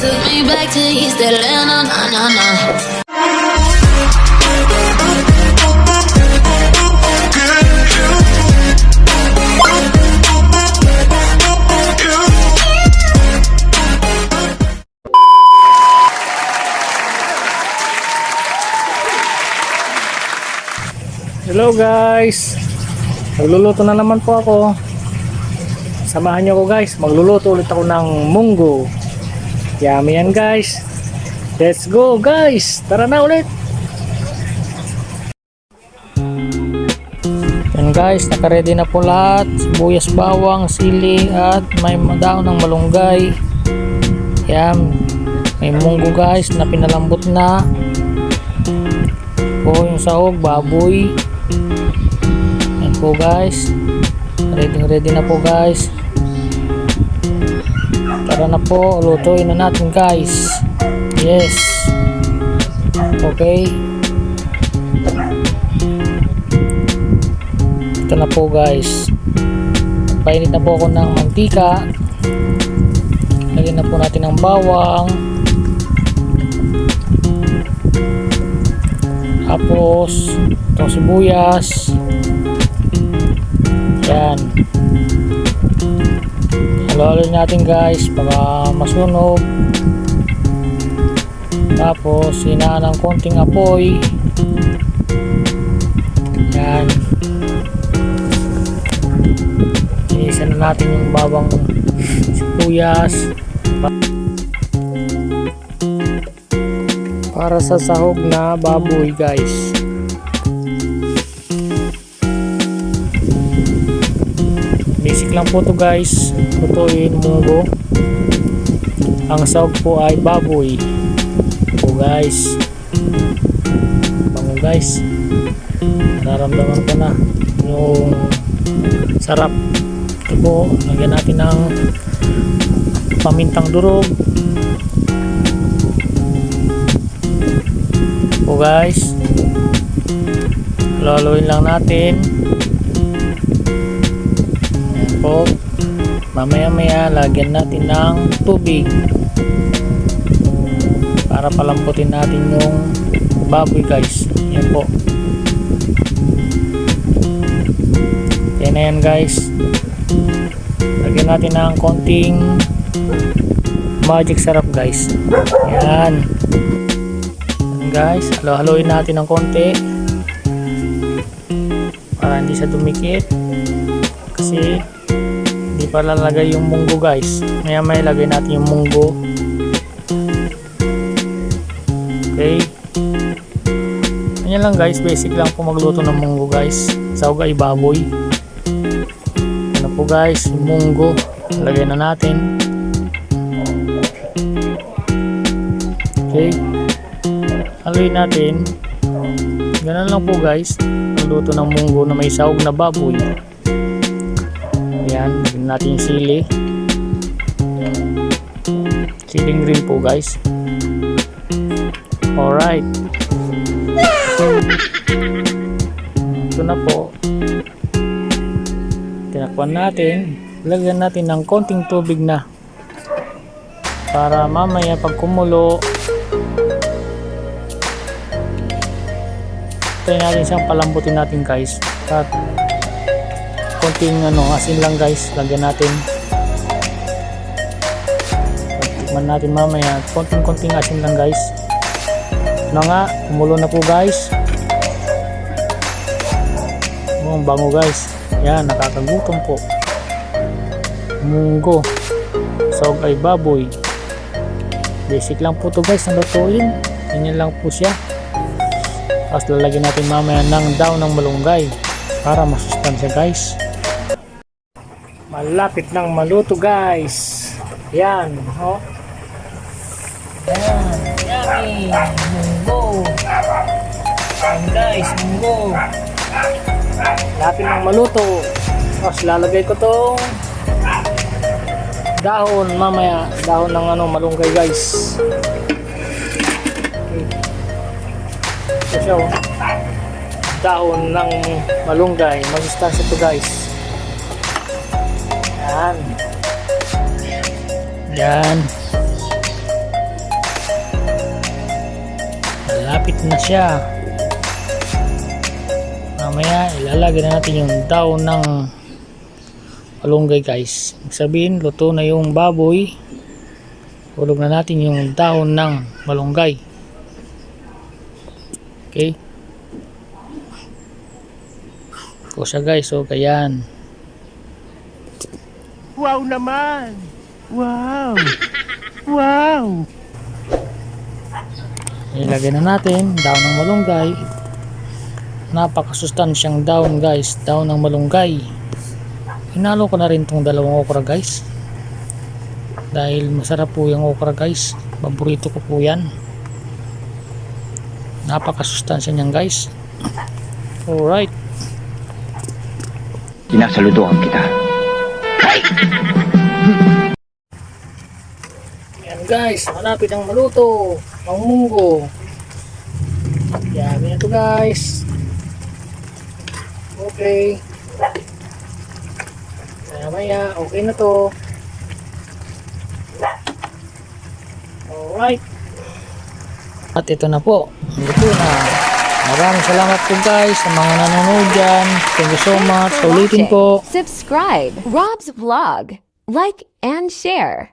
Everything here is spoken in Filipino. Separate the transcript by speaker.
Speaker 1: took me back to East Atlanta, nah, nah, nah.
Speaker 2: Hello guys! Magluluto na naman po ako. Samahan niyo ako guys. Magluluto ulit ako ng munggo. Yummy yan guys. Let's go guys! Tara na ulit! Yan guys, nakaredy na po lahat. Sibuyas, bawang, sili at may daon ng malunggay. Yan. May munggo guys na pinalambot na. Po yung sahog, baboy. Yan po guys. Ready ready na po guys. Tara na po, lutuin na natin guys. Yes. Okay. Ito na po guys. Painit na po ako ng mantika. Lagyan na po natin ng bawang. Tapos, itong sibuyas. Yan. Halo-halo natin guys para masunog. Tapos, hinaan ng konting apoy. Yan. Isa na natin yung bawang sibuyas. Para sa sahog na baboy guys. Basic lang po to guys. Lutuin munggo. Ang sahog po ay baboy. Po guys. Bango guys. Nararamdaman ko na yung sarap. Ito po, lagyan natin ng pamintang durog. po guys. Loloyin lang natin. Po. Mamaya maya lagyan natin ng tubig. Para palamputin natin yung baboy guys. Ayan po. Yan na yan guys. Lagyan natin ng konting magic sarap guys. Yan guys halo-haloin natin ng konti para hindi siya dumikit kasi hindi pa lalagay yung munggo guys. Maya may lagay natin yung munggo. Okay. Ganyan lang guys. Basic lang po magluto ng munggo guys. Sawag ay baboy. Ano po guys? Yung munggo. Lagay na natin. Okay. Haluin natin. Ganun lang po guys. Ang luto ng munggo na may sahog na baboy. Yan lagyan natin yung sili. Siling green po guys. Alright. Ito na po. Tinakpan natin. Lagyan natin ng konting tubig na para mamaya pag kumulo try natin siyang palambutin natin guys. At konting ano asin lang guys. Lagyan natin. Tikman natin mamaya. Konting konting asin lang guys. Na nga kumulo na po guys. Oh, ang bango guys. Yan nakakagutom po. Munggo. Sog ay baboy. Basic lang po to guys ang lutuin. Ganyan lang po siya. Tapos lalagyan natin mamaya ng daw ng malunggay para masustansya guys. Malapit nang maluto guys. Yan. Oh. Yan. Yummy. Munggo. Yan guys. Munggo. Malapit nang maluto. Tapos lalagay ko tong dahon mamaya. Dahon ng ano malunggay guys. Ito siya oh. Dahon ng malunggay. Masustansya to guys. Yan. Yan. Malapit na siya. Mamaya ilalagay na natin yung daon ng malunggay guys. Sabihin, luto na yung baboy. Hulog na natin yung dahon ng malunggay. Okay. Siya guys, so kayan.
Speaker 3: Wow naman! Wow! Wow!
Speaker 2: Ilagay na natin daon ng malunggay. Napakasustansyang daon guys, daon ng malunggay. Hinalo ko na rin tong dalawang okra guys. Dahil masarap po yung okra guys. Paborito ko po yan. Napakasustansya niyan guys. Alright.
Speaker 4: Sinasaludohan kita.
Speaker 2: Yan guys, malapit ang maluto. Ang munggo. Yan, yan to guys. Okay. Maya maya, okay na to. Alright. At ito na po. Ito na. Maraming salamat po guys sa mga nanonood dyan. Thank you so much. Ulitin po.
Speaker 5: Subscribe Rob's Vlog. Like and share.